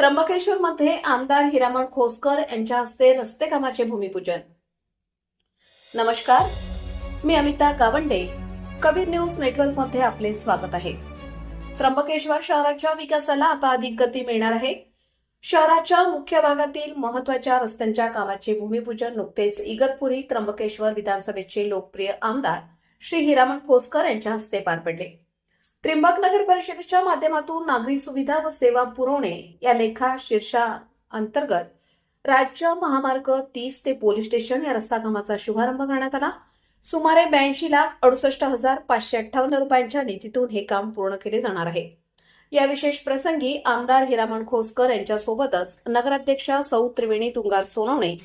त्र्यंबकेश्वर मध्ये आमदार हिरामण खोसकर यांच्या हस्ते रस्ते कामाचे भूमिपूजन. नमस्कार मी अमिता गावंडे कबीर न्यूज नेटवर्कमध्ये आपले स्वागत आहे. त्र्यंबकेश्वर शहराच्या विकासाला आता अधिक गती मिळणार आहे. शहराच्या मुख्य भागातील महत्त्वाच्या रस्त्यांच्या कामाचे भूमिपूजन नुकतेच इगतपुरी त्र्यंबकेश्वर विधानसभेचे लोकप्रिय आमदार श्री हिरामण खोसकर यांच्या हस्ते पार पडले. त्रिंबक नगर परिषदेच्या माध्यमातून नागरी सुविधा व सेवा पुरवणे या लेखा शीर्षा अंतर्गत राज्य महामार्ग तीस ते पोलीस स्टेशन या रस्ता कामाचा शुभारंभ करण्यात आला. सुमारे ब्याऐंशी लाख अडुसष्ट हजार पाचशे अठ्ठावन्न रुपयांच्या निधीतून हे काम पूर्ण केले जाणार आहे. या विशेष प्रसंगी आमदार हिरामण खोसकर यांच्यासोबतच नगराध्यक्षा सौ त्रिवेणी तुंगार सोनवणे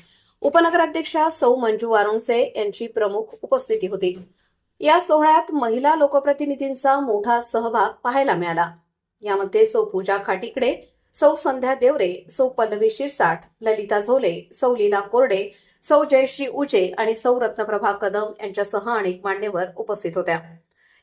उपनगराध्यक्षा सौ मंजू वारुणसे यांची प्रमुख उपस्थिती होती. या सोहळ्यात महिला लोकप्रतिनिधींचा मोठा सहभाग पाहायला मिळाला. यामध्ये सौ पूजा खाटीकडे सौ संध्या देवरे सौ पल्लवी शिरसाट ललिता झोले सौ लीला कोरडे सौ जयश्री उजे आणि सौ रत्नप्रभा कदम यांच्यासह अनेक मान्यवर उपस्थित होत्या.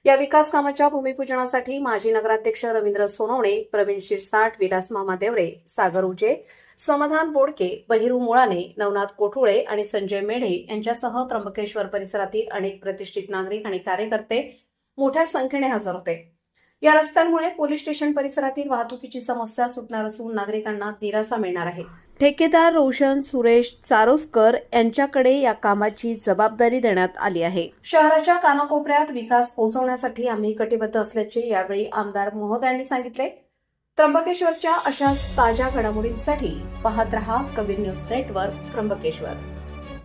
या विकास कामाच्या भूमिपूजनासाठी माजी नगराध्यक्ष रवींद्र सोनवणे प्रवीण शिरसाट विलास मामा देवरे सागर उजे समाधान बोडके बहिरू मुळाने नवनाथ कोठुळे आणि संजय मेढे यांच्यासह त्र्यंबकेश्वर परिसरातील अनेक प्रतिष्ठित नागरिक आणि कार्यकर्ते मोठ्या संख्येने हजर होते. या रस्त्यांमुळे पोलीस स्टेशन परिसरातील वाहतुकीची समस्या सुटणार असून नागरिकांना दिलासा मिळणार आहे. ठेकेदार रोशन सुरेश चारोसकर यांच्याकडे या कामाची जबाबदारी देण्यात आली आहे. शहराच्या कानाकोपऱ्यात विकास पोहोचवण्यासाठी आम्ही कटिबद्ध असल्याचे यावेळी आमदार महोदयांनी सांगितले. त्र्यंबकेश्वरच्या अशाच ताज्या घडामोडींसाठी पाहत रहा कबीर न्यूज नेटवर्क त्र्यंबकेश्वर.